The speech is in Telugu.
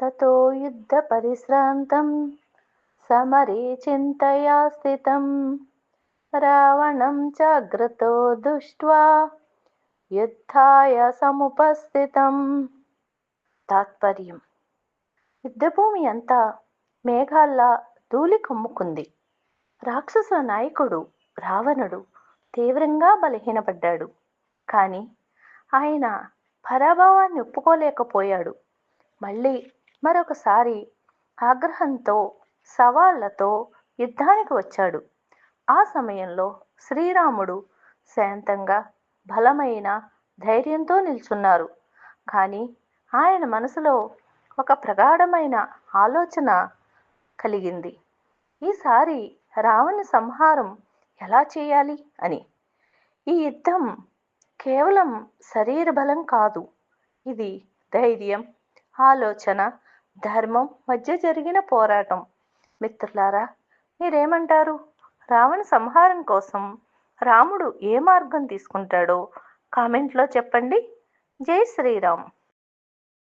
తతో యుద్ధ పరిశ్రాంతం సమరే చింతయా స్థితం. రావణం జాగ్రత్తో దృష్ట్వా యుద్ధాయ సముపస్థితం. తాత్పర్యం. యుద్ధభూమి అంతా మేఘాల్లా ధూళి కమ్ముకుంది. రాక్షసుల నాయకుడు రావణుడు తీవ్రంగా బలహీనపడ్డాడు. కానీ ఆయన పరాభవాన్ని ఒప్పుకోలేకపోయాడు. మళ్ళీ మరొకసారి ఆగ్రహంతో సవాళ్ళతో యుద్ధానికి వచ్చాడు. ఆ సమయంలో శ్రీరాముడు శాంతంగా బలమైన ధైర్యంతో నిల్చున్నారు. కానీ ఆయన మనసులో ఒక ప్రగాఢమైన ఆలోచన కలిగింది. ఈసారి రావణ సంహారం ఎలా చేయాలి అని. ఈ యుద్ధం కేవలం శరీర బలం కాదు. ఇది ధైర్యం ఆలోచన ధర్మం మధ్య జరిగిన పోరాటం. మిత్రులారా మీరేమంటారు? రావణ సంహారం కోసం రాముడు ఏ మార్గం తీసుకుంటాడో కామెంట్లో చెప్పండి. జై శ్రీరామ్.